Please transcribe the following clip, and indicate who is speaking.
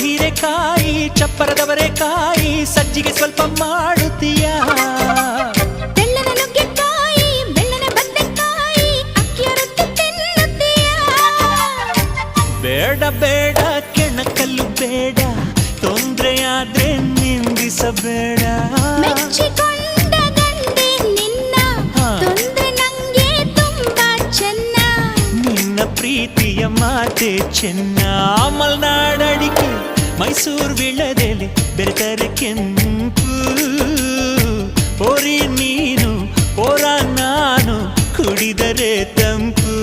Speaker 1: ಹೀರೆಕಾಯಿ ಚಪ್ಪರದವರೆಕಾಯಿ ಸಜ್ಜಿಗೆ ಸ್ವಲ್ಪ ಮಾಡುತ್ತೀಯಾ ಬೇಡ ಬೇಡ ಕೆಣಕಲ್ಲು ಬೇಡ ತೊಂದರೆ ನಿಂದಿಸಬೇಡ ನಿನ್ನ ಪ್ರೀತಿಯ ಮಾತೆ ಚೆನ್ನ ಮಲ್ನಾಡಡಿ ಮೈಸೂರು ವಿಳದಲ್ಲಿ ಬೆರೆತರೆ ಕೆಂಪು ಪೋರಿ ನೀನು ಪೋರ ನಾನು ಕುಡಿದರೆ ತಂಪು